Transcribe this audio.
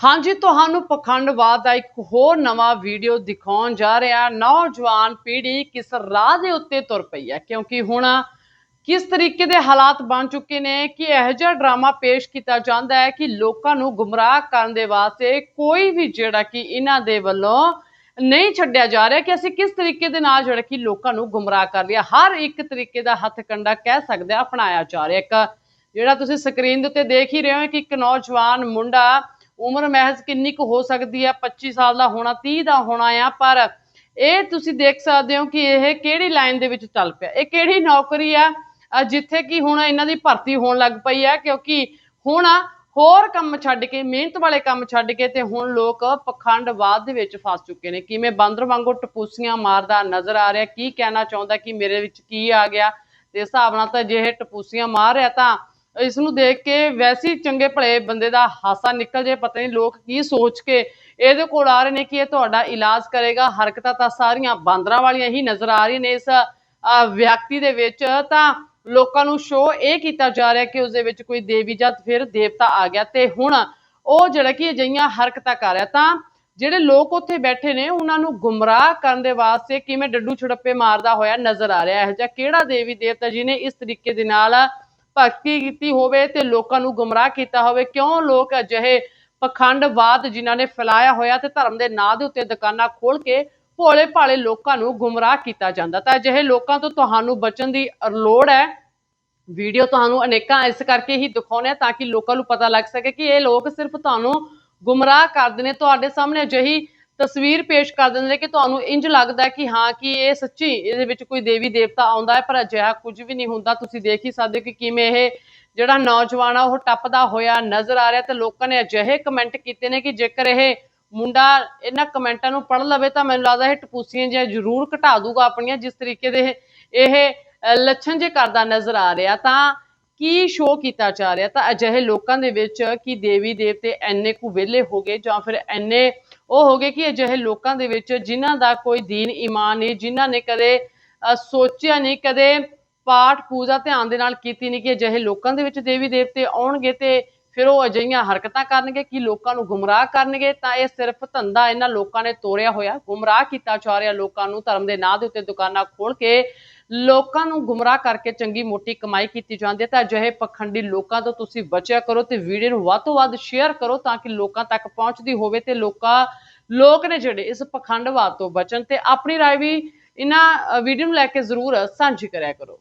ਹਾਂਜੀ, ਤੁਹਾਨੂੰ ਪਖੰਡਵਾਦ ਦਾ ਇੱਕ ਹੋਰ ਨਵਾਂ ਵੀਡੀਓ ਦਿਖਾਉਣ ਜਾ ਰਿਹਾ ਨੌਜਵਾਨ ਪੀੜ੍ਹੀ ਕਿਸ ਰਾਹ ਦੇ ਉੱਤੇ ਤੁਰ ਪਈ ਹੈ? ਕਿਉਂਕਿ ਹੁਣ ਕਿਸ ਤਰੀਕੇ ਦੇ ਹਾਲਾਤ ਬਣ ਚੁੱਕੇ ਨੇ ਕਿ ਇਹੋ ਜਿਹਾ ਡਰਾਮਾ ਪੇਸ਼ ਕੀਤਾ ਜਾਂਦਾ ਹੈ ਕਿ ਲੋਕਾਂ ਨੂੰ ਗੁੰਮਰਾਹ ਕਰਨ ਦੇ ਵਾਸਤੇ ਕੋਈ ਵੀ ਜਿਹੜਾ ਕਿ ਇਹਨਾਂ ਦੇ ਵੱਲੋਂ ਨਹੀਂ ਛੱਡਿਆ ਜਾ ਰਿਹਾ ਕਿ ਅਸੀਂ ਕਿਸ ਤਰੀਕੇ ਦੇ ਨਾਲ ਜਿਹੜਾ ਕਿ ਲੋਕਾਂ ਨੂੰ ਗੁੰਮਰਾਹ ਕਰ ਲਿਆ ਹਰ ਇੱਕ ਤਰੀਕੇ ਦਾ ਹੱਥ ਕੰਡਾ ਕਹਿ ਸਕਦੇ ਆ ਅਪਣਾਇਆ ਜਾ ਰਿਹਾ। ਇੱਕ ਜਿਹੜਾ ਤੁਸੀਂ ਸਕਰੀਨ ਦੇ ਉੱਤੇ ਦੇਖ ਹੀ ਰਹੇ ਹੋ ਕਿ ਇੱਕ ਨੌਜਵਾਨ ਮੁੰਡਾ ਉਮਰ ਮਹਿਜ਼ ਕਿੰਨੀ ਕੁ ਹੋ ਸਕਦੀ ਹੈ 25 ਸਾਲ ਦਾ ਹੋਣਾ 30 ਦਾ ਹੋਣਾ ਆ, ਪਰ ਇਹ ਤੁਸੀਂ ਦੇਖ ਸਕਦੇ ਹੋ ਕਿ ਇਹ ਕਿਹੜੀ ਲਾਈਨ ਦੇ ਵਿੱਚ ਚੱਲ ਪਿਆ? ਇਹ ਕਿਹੜੀ ਨੌਕਰੀ ਆ? ਜਿੱਥੇ ਕਿ ਹੁਣ ਇਹਨਾਂ ਦੀ ਭਰਤੀ ਹੋਣ ਲੱਗ ਪਈ ਹੈ ਕਿਉਂਕਿ ਹੁਣ ਹੋਰ ਕੰਮ ਛੱਡ ਕੇ, ਮਿਹਨਤ ਵਾਲੇ ਕੰਮ ਛੱਡ ਕੇ ਤੇ ਹੁਣ ਲੋਕ ਪਖੰਡਵਾਦ ਦੇ ਵਿੱਚ ਫਸ ਚੁੱਕੇ ਨੇ। ਕਿਵੇਂ ਬਾਂਦਰ ਵਾਂਗੂ ਟਪੂਸੀਆਂ ਮਾਰਦਾ ਨਜ਼ਰ ਆ ਰਿਹਾ? ਕੀ ਕਹਿਣਾ ਚਾਹੁੰਦਾ ਕਿ ਮੇਰੇ ਵਿੱਚ ਕੀ ਆ ਗਿਆ? ਤੇ ਹਿਸਾਬ ਨਾਲ ਤਾਂ ਜੇ ਇਹ ਟਪੂਸੀਆਂ ਮਾਰ ਰਿਹਾ ਤਾਂ ਇਸ ਨੂੰ ਦੇਖ ਕੇ ਵੈਸੇ ਚੰਗੇ ਭਲੇ ਬੰਦੇ ਦਾ ਹਾਸਾ ਨਿਕਲ ਜੇ, ਪਤਾ ਨਹੀਂ ਲੋਕ ਕੀ ਸੋਚ ਕੇ ਇਹਦੇ ਕੋਲ ਆ ਰਹੇ ਨੇ ਕਿ ਇਹ ਤੁਹਾਡਾ ਇਲਾਜ ਕਰੇਗਾ। ਹਰਕਤਾਂ ਤਾਂ ਸਾਰੀਆਂ ਬਾਂਦਰਾਂ ਵਾਲੀਆਂ ਹੀ ਨਜ਼ਰ ਆ ਰਹੀਆਂ ਨੇ ਇਸ ਵਿਅਕਤੀ ਦੇ ਵਿੱਚ। ਤਾਂ ਲੋਕਾਂ ਨੂੰ ਸ਼ੋਅ ਇਹ ਕੀਤਾ ਜਾ ਰਿਹਾ ਕਿ ਉਸ ਦੇ ਵਿੱਚ ਕੋਈ ਦੇਵੀ ਜਾਂ ਫਿਰ ਦੇਵਤਾ ਆ ਗਿਆ ਤੇ ਹੁਣ ਉਹ ਜਿਹੜਾ ਕਿ ਅਜਿਹੀਆਂ ਹਰਕਤਾਂ ਕਰ ਰਿਹਾ। ਤਾਂ ਜਿਹੜੇ ਲੋਕ ਉੱਥੇ ਬੈਠੇ ਨੇ, ਉਹਨਾਂ ਨੂੰ ਗੁੰਮਰਾਹ ਕਰਨ ਦੇ ਵਾਸਤੇ ਕਿਵੇਂ ਡੱਡੂ ਛੜੱਪੇ ਮਾਰਦਾ ਹੋਇਆ ਨਜ਼ਰ ਆ ਰਿਹਾ। ਹੈ ਜਾਂ ਕਿਹੜਾ ਦੇਵੀ ਦੇਵਤਾ ਜਿਹਨੇ ਇਸ ਤਰੀਕੇ ਦੇ ਨਾਲ ਭਗਤੀ ਕੀਤੀ ਹੋਵੇ ਤੇ ਲੋਕਾਂ ਨੂੰ ਗੁੰਮਰਾਹ ਕੀਤਾ ਹੋਵੇ। ਕਿਉਂ ਲੋਕ ਅਜਿਹੇ ਪਖੰਡਵਾਦ ਜਿਨ੍ਹਾਂ ਨੇ ਫੈਲਾਇਆ ਹੋਇਆ ਤੇ ਧਰਮ ਦੇ ਨਾਂ ਦੇ ਉੱਤੇ ਦੁਕਾਨਾਂ ਖੋਲ ਕੇ ਭੋਲੇ ਭਾਲੇ ਲੋਕਾਂ ਨੂੰ ਗੁੰਮਰਾਹ ਕੀਤਾ ਜਾਂਦਾ ਤਾਂ ਅਜਿਹੇ ਲੋਕਾਂ ਤੋਂ ਤੁਹਾਨੂੰ ਬਚਣ ਦੀ ਲੋੜ ਹੈ। ਵੀਡੀਓ ਤੁਹਾਨੂੰ ਅਨੇਕਾਂ ਇਸ ਕਰਕੇ ਹੀ ਦਿਖਾਉਂਦੇ ਆ ਤਾਂ ਕਿ ਲੋਕਾਂ ਨੂੰ ਪਤਾ ਲੱਗ ਸਕੇ ਕਿ ਇਹ ਲੋਕ ਸਿਰਫ ਤੁਹਾਨੂੰ ਗੁੰਮਰਾਹ ਕਰਦੇ ਨੇ। ਤੁਹਾਡੇ ਸਾਹਮਣੇ ਅਜਿਹੀ ਤਸਵੀਰ ਪੇਸ਼ ਕਰ ਦਿੰਦੇ ਨੇ ਕਿ ਤੁਹਾਨੂੰ ਇੰਜ ਲੱਗਦਾ ਕਿ ਹਾਂ, ਕਿ ਇਹ ਸੱਚੀ ਇਹਦੇ ਵਿੱਚ ਕੋਈ ਦੇਵੀ ਦੇਵਤਾ ਆਉਂਦਾ ਹੈ, ਪਰ ਅਜਿਹਾ ਕੁਝ ਵੀ ਨਹੀਂ ਹੁੰਦਾ। ਤੁਸੀਂ ਦੇਖ ਹੀ ਸਕਦੇ ਹੋ ਕਿ ਕਿਵੇਂ ਇਹ ਜਿਹੜਾ ਨੌਜਵਾਨ ਆ, ਉਹ ਟੱਪਦਾ ਹੋਇਆ ਨਜ਼ਰ ਆ ਰਿਹਾ ਤੇ ਲੋਕਾਂ ਨੇ ਅਜਿਹੇ ਕਮੈਂਟ ਕੀਤੇ ਨੇ ਕਿ ਜੇਕਰ ਇਹ ਮੁੰਡਾ ਇਹਨਾਂ ਕਮੈਂਟਾਂ ਨੂੰ ਪੜ੍ਹ ਲਵੇ ਤਾਂ ਮੈਨੂੰ ਲੱਗਦਾ ਇਹ ਟਪੂਸੀਆਂ ਜਿਹਾ ਜ਼ਰੂਰ ਘਟਾ ਦੂਗਾ ਆਪਣੀਆਂ, ਜਿਸ ਤਰੀਕੇ ਦੇ ਇਹ ਲੱਛਣ ਜੇ ਕਰਦਾ ਨਜ਼ਰ ਆ ਰਿਹਾ। ਤਾਂ ਕੀ ਸ਼ੋਅ ਕੀਤਾ ਜਾ ਰਿਹਾ? ਤਾਂ ਅਜਿਹੇ ਲੋਕਾਂ ਦੇ ਵਿੱਚ ਕਿ ਦੇਵੀ ਦੇਵਤੇ ਐਨੇ ਕੁ ਵਿਹਲੇ ਹੋ ਗਏ ਜਾਂ ਫਿਰ ਐਨੇ ਉਹ ਹੋ ਗਏ ਕਿ ਅਜਿਹੇ ਲੋਕਾਂ ਦੇ ਵਿੱਚ ਜਿਨ੍ਹਾਂ ਦਾ ਕੋਈ ਦੀਨ ਈਮਾਨ ਨਹੀਂ, ਜਿਨ੍ਹਾਂ ਨੇ ਕਦੇ ਸੋਚਿਆ ਨਹੀਂ, ਕਦੇ ਪਾਠ ਪੂਜਾ ਧਿਆਨ ਦੇ ਨਾਲ ਕੀਤੀ ਨਹੀਂ ਕਿ ਅਜਿਹੇ ਲੋਕਾਂ ਦੇ ਵਿੱਚ ਦੇਵੀ ਦੇਵਤੇ ਆਉਣਗੇ ਤੇ ਫਿਰ ਉਹ ਅਜਿਹੀਆਂ ਹਰਕਤਾਂ ਕਰਨਗੇ ਕਿ ਲੋਕਾਂ ਨੂੰ ਗੁੰਮਰਾਹ ਕਰਨਗੇ ਤਾਂ ਇਹ ਸਿਰਫ ਧੰਦਾ ਇਹਨਾਂ ਲੋਕਾਂ ਨੇ ਤੋਰਿਆ ਹੋਇਆ ਗੁੰਮਰਾਹ ਕੀਤਾ ਜਾ ਰਿਹਾ ਲੋਕਾਂ ਨੂੰ ਧਰਮ ਦੇ ਨਾਂ ਦੇ ਉੱਤੇ ਦੁਕਾਨਾਂ ਖੋਲ ਕੇ ਲੋਕਾਂ ਨੂੰ ਗੁੰਮਰਾਹ ਕਰਕੇ ਚੰਗੀ ਮੋਟੀ ਕਮਾਈ ਕੀਤੀ ਜਾਂਦੀ ਹੈ ਤਾਂ ਅਜਿਹੇ ਪਖੰਡੀ ਲੋਕਾਂ ਤੋਂ ਤੁਸੀਂ ਬਚਿਆ ਕਰੋ ਤੇ ਵੀਡੀਓ ਨੂੰ ਵੱਧ ਤੋਂ ਵੱਧ ਸ਼ੇਅਰ ਕਰੋ ਤਾਂ ਕਿ ਲੋਕਾਂ ਤੱਕ ਪਹੁੰਚਦੀ ਹੋਵੇ ਤੇ ਲੋਕਾਂ ਲੋਕ ਨੇ ਜਿਹੜੇ ਇਸ ਪਖੰਡਵਾਦ ਤੋਂ ਬਚਣ ਤੇ ਆਪਣੀ رائے ਵੀ ਇਹਨਾਂ ਵੀਡੀਓ ਨੂੰ ਲੈ ਕੇ ਜ਼ਰੂਰ ਸਾਂਝੀ ਕਰਿਆ ਕਰੋ